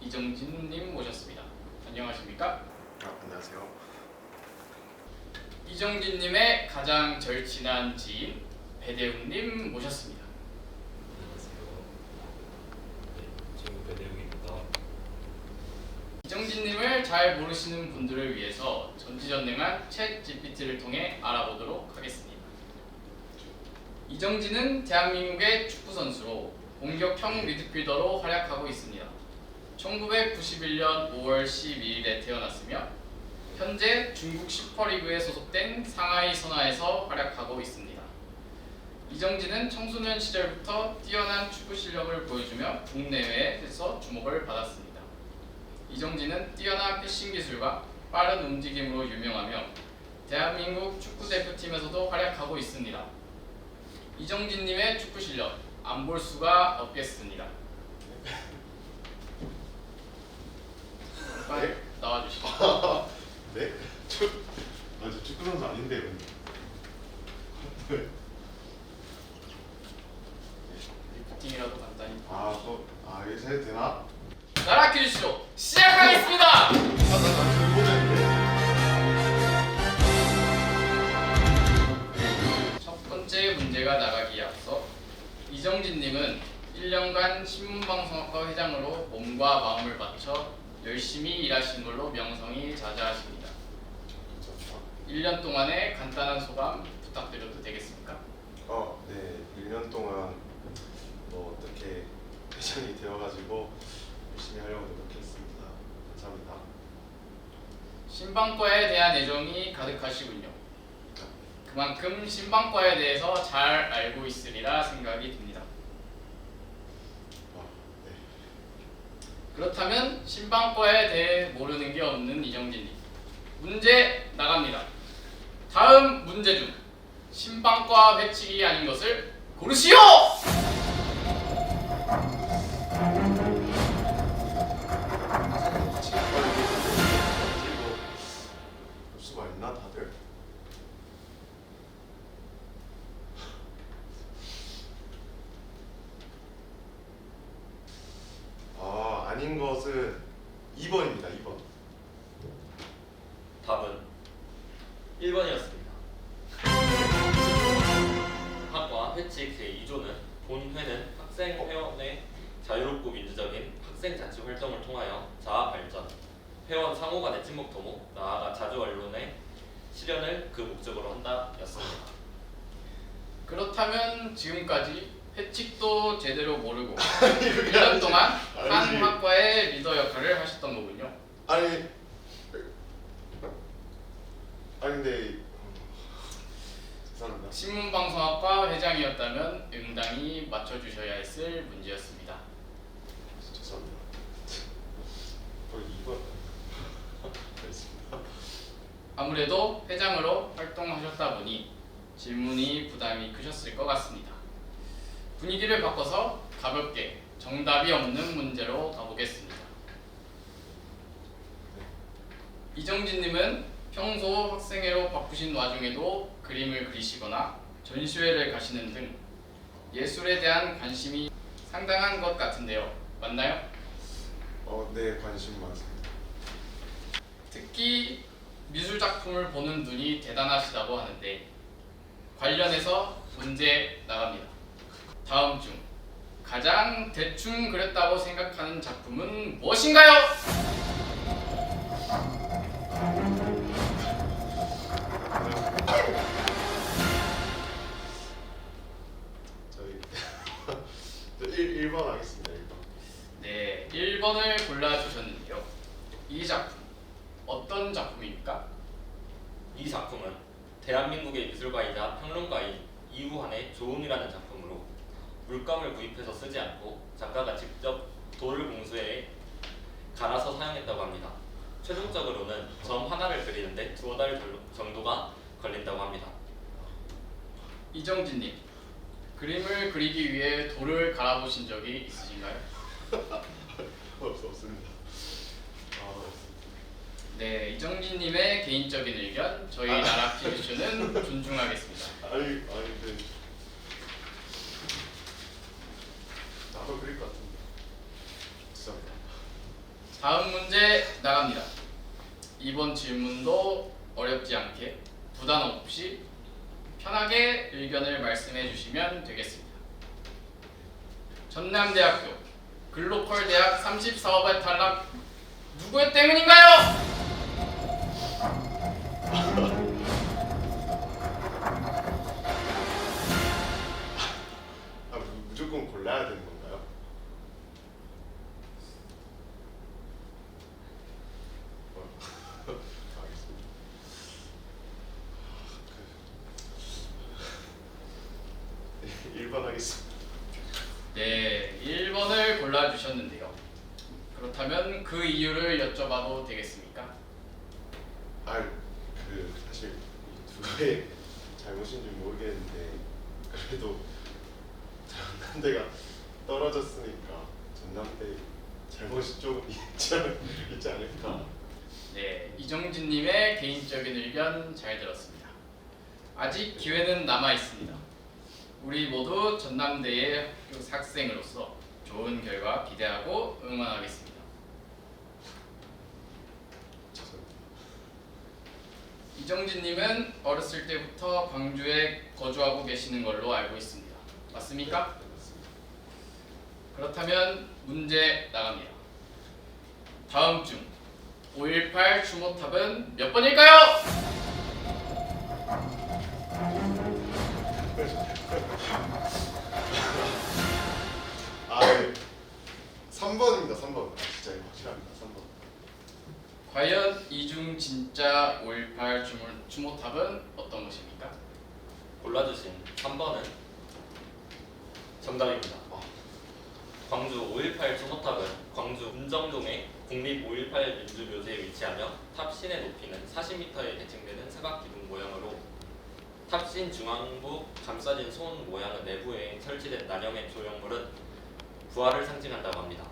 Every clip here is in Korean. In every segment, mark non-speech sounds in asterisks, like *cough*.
이정진님 모셨습니다. 안녕하십니까? 아, 안녕하세요. 이정진님의 가장 절친한 지인 배대웅님 모셨습니다. 안녕하세요. 네, 친구 배대웅입니다. 이정진님을 잘 모르시는 분들을 위해서 전지전능한 챗 GPT를 통해 알아보도록 하겠습니다. 이정진은 대한민국의 축구 선수로 공격형 미드필더로 활약하고 있습니다. 1991년 5월 12일에 태어났으며 현재 중국 슈퍼리그에 소속된 상하이 선화에서 활약하고 있습니다. 이정진은 청소년 시절부터 뛰어난 축구 실력을 보여주며 국내외에서 주목을 받았습니다. 이정진은 뛰어난 패싱 기술과 빠른 움직임으로 유명하며 대한민국 축구 대표팀에서도 활약하고 있습니다. 이정진님의 축구 실력 안 볼 수가 없겠습니다. 빨리 나와주시죠. *laughs* 네? 저, 아, 저 축구 선수 아닌데. 네. 리프팅이라도 간단히. 아, 또, 아, 여기서 해도 되나? 아, 나라 퀴즈쇼 시작하겠습니다. 나, 나 들어보냈는데. 첫 번째 문제가 나가기에 앞서 이정진님은 1년간 신문방송학과 회장으로 몸과 마음을 바쳐 열심히 일하신 걸로 명성이 자자하십니다. 1년 동안의 간단한 소감 부탁드려도 되겠습니까? 어, 네. 1년 동안 뭐 어떻게 회장이 되어가지고 열심히 하려고 노력했습니다. 감사합니다. 신방과에 대한 애정이 가득하시군요. 그만큼 신방과에 대해서 잘 알고 있으리라 생각이 듭니다. 아, 네. 그렇다면 신방과에 대해 모르는 게 없는 이정진님 문제 나갑니다. 다음 문제 중 신방과 회칙이 아닌 것을 고르시오! 것은 2번입니다 2번 답은 1번이었습니다. 학과 회칙 제2조는 본 회는 학생 회원의 자유롭고 민주적인 학생 자치 활동을 통하여 자아 발전, 회원 상호 간의 친목 도모, 나아가 자주 언론의 실현을 그 목적으로 한다였습니다. 그렇다면 지금까지 회칙도 제대로 모르고 *laughs* 1년 동안 한 아니지. 학과의 리더 역할을 하셨던 거군요. 아니 아니 근데 음, 죄송합니다 신문방송학과 회장이었다면 응당히 맞춰주셔야 했을 문제였습니다. 죄송합니다 거의 2번 *laughs* 알겠습니다 아무래도 회장으로 활동하셨다 보니 질문이 부담이 크셨을 것 같습니다. 분위기를 바꿔서 가볍게 정답이 없는 문제로 가보겠습니다. 이정진님은 평소 학생회로 바쁘신 와중에도 그림을 그리시거나 전시회를 가시는 등 예술에 대한 관심이 상당한 것 같은데요. 맞나요? 어 네 관심 많습니다 특히 미술 작품을 보는 눈이 대단하시다고 하는데 관련해서 문제 나갑니다. 다음 중 가장 대충 그렸다고 생각하는 작품은 무엇인가요? 저희 *laughs* 1, 1번 하겠습니다 1번 네, 1번을 골라주셨는데요. 이 작품 어떤 작품입니까? 이 작품은 대한민국의 미술가이자 평론가인 이우환의 조음이라는 작품으로 물감을 구입해서 쓰지 않고 작가가 직접 돌을 공수해 갈아서 사용했다고 합니다. 최종적으로는 점 하나를 그리는데 두어 달 정도가 걸린다고 합니다. 이정진님, 그림을 그리기 위해 돌을 갈아보신 적이 있으신가요? *laughs* 없, 없습니다 아 없습니다 네, 이정진님의 개인적인 의견 저희 아. 나라 퀴즈쇼는 *laughs* 존중하겠습니다. 아니 아니 근데 나도 그릴 것 같은데 죄송합니다 다음 문제 나갑니다. 이번 질문도 어렵지 않게 부담 없이 편하게 의견을 말씀해 주시면 되겠습니다. 전남대학교 글로컬 대학 34업의 탈락 누구의 때문인가요? *laughs* 그렇다면 그 이유를 여쭤봐도 되겠습니까? 아그 사실 이 누구의 잘못인지 모르겠는데 그래도 전남대가 떨어졌으니까 전남대 잘못이 조금 *laughs* 있지, 않, 있지 않을까 네, 이정진님의 개인적인 의견 잘 들었습니다. 아직 기회는 남아 있습니다. 우리 모두 전남대의 학교 학생으로서 좋은 결과 기대하고 응원하겠습니다. 이정진님은 어렸을 때부터 광주에 거주하고 계시는 걸로 알고 있습니다. 맞습니까? 네. 그렇다면 문제 나갑니다. 다음 중518 추모탑은 몇 번일까요? 과연 이중 진짜 518 추모, 추모탑은 어떤 것입니까? 골라주신 3번은 정답입니다. 아, 광주 5.18 추모탑은 광주 운정동의 국립 5.18 민주묘지에 위치하며 탑신의 높이는 40m에 대칭되는 사각기둥 모양으로 탑신 중앙부 감싸진 손 모양의 내부에 설치된 난형의 조형물은 부활을 상징한다고 합니다.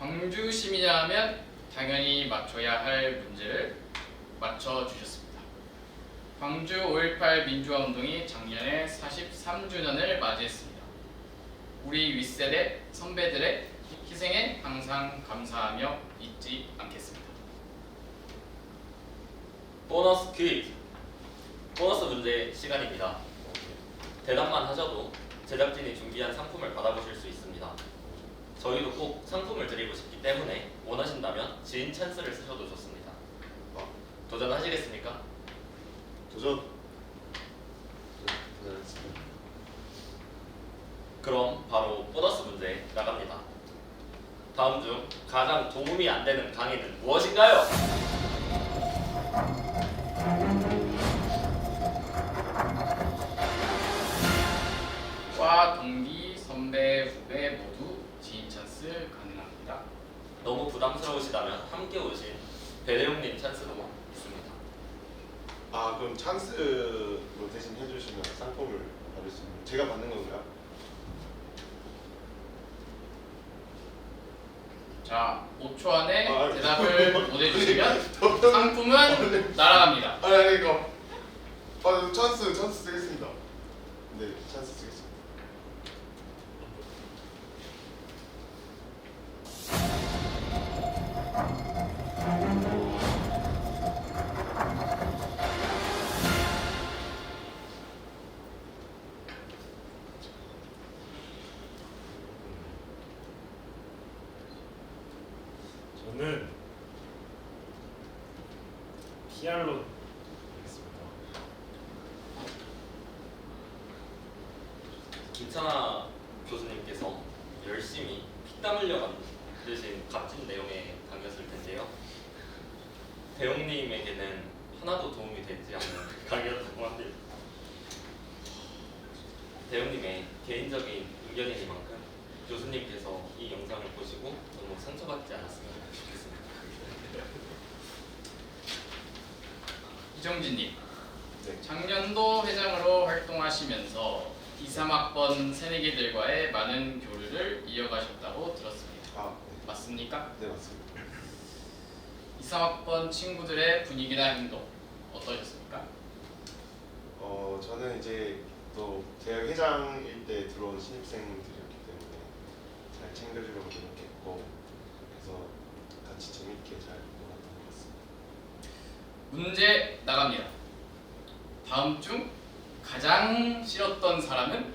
광주 시민이라면 당연히 맞춰야 할 문제를 맞춰 주셨습니다. 광주 5.18 민주화 운동이 작년에 43주년을 맞이했습니다. 우리 윗세대 선배들의 희생에 항상 감사하며 잊지 않겠습니다. 보너스 퀴즈 보너스 문제 시간입니다. 대답만 하셔도 제작진이 준비한 상품을 받아보실 수 있습니다. 저희도 꼭 상품을 드리고 싶기 때문에 원하신다면 지인 찬스를 쓰셔도 좋습니다. 아, 도전하시겠습니까? 도전 그럼 바로 보너스 문제 나갑니다. 다음 중 가장 도움이 안 되는 강의는 무엇인가요? 부담스러우시다면 함께 오신 배대용님 찬스도 있습니다. 아 그럼 찬스로 대신 해주시면 상품을 받을 수 있는 제가 받는 건가요? 자, 5초 안에 아, 대답을 *laughs* 못 해주시면 상품은 날아갑니다. 아 아니 이거 아 찬스 찬스 쓰겠습니다 네 찬스 쓰겠습니다 하겠습니다. 김찬아 교수님께서 열심히 피땀 흘려 만드신 값진 내용의 강의였을 텐데요. 대용님에게는 하나도 도움이 되지 않는 강의였다고 합니다. 대용님의 개인적인 의견이니만큼 교수님께서 이 영상을 보시고 너무 상처받지 않았으면 좋겠습니다. 이정진님, 네 작년도 회장으로 활동하시면서 2, 3학번 새내기들과의 많은 교류를 이어가셨다고 들었습니다. 아, 맞습니까? 네, 네 맞습니다 2, 3학번 친구들의 분위기나 행동 어떠셨습니까? 어 저는 이제 또 제가 회장일 때 들어온 신입생들이었기 때문에 잘 챙겨주려고 노력했고 그래서 문제 나갑니다. 다음 중 가장 싫었던 사람은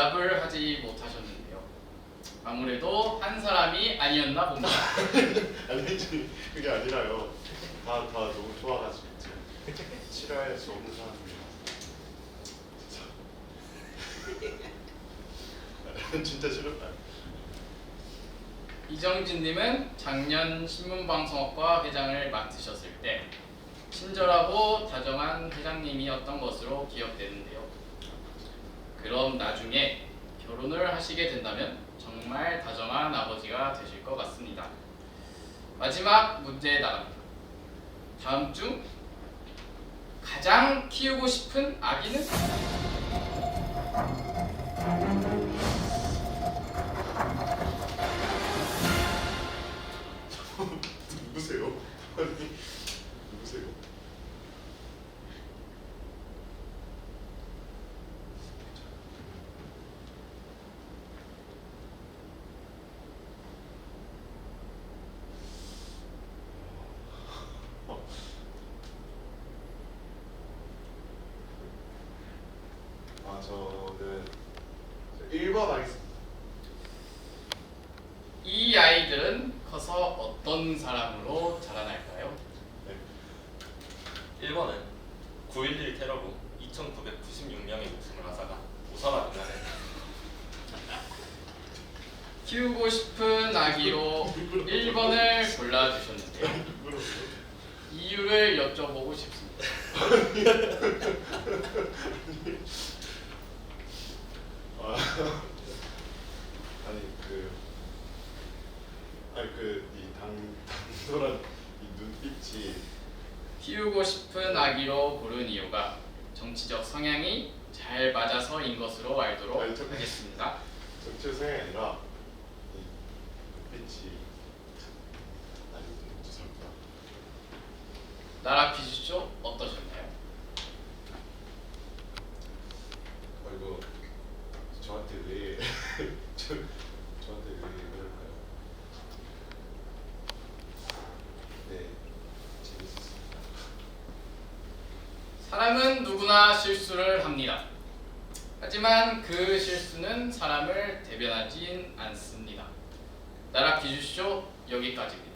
대답을 하지 못하셨는데요. 아무래도 한 사람이 아니었나 봅니다. *laughs* 아니지 그게 아니라요. 다 다 너무 좋아가지고 싫어할 수 없는 사람이에요. 진짜. *laughs* 진짜 싫었다. 이정진님은 작년 신문방송학과 회장을 맡으셨을 때 친절하고 다정한 회장님이었던 것으로 기억되는데요. 그럼 나중에 결혼을 하시게 된다면 정말 다정한 아버지가 되실 것 같습니다. 마지막 문제 나갑니다. 다음 중 가장 키우고 싶은 아기는? *laughs* 누구세요? 아니 누구세요? 아 저는 1번 하겠습니다. 이 아이들은 커서 어떤 사람으로 자라날까요? 네. 1번은 9.11 테러로 2,996명의 목숨을 앗아간 오사마 bin 라덴 키우고 싶은 아기로 1번을 골라주셨는데요. 이유를 여쭤보고 싶습니다. *laughs* 아, *laughs* 아니 그 아니 그이 당 당돌한 이 눈빛이 키우고 싶은 아기로 고른 이유가 정치적 성향이 잘 맞아서인 것으로 알도록 아니, 저- 하겠습니다. 정치적 성향이 아니라 이 눈빛이 아니 죄송합니다. 나라 퀴즈쇼 어떠셨나요? 아 이거 저한테 왜 저, 저한테 왜 그럴까요? 네 재밌었습니다. 사람은 누구나 실수를 합니다. 하지만 그 실수는 사람을 대변하진 않습니다. 나라 퀴즈쇼 여기까지입니다.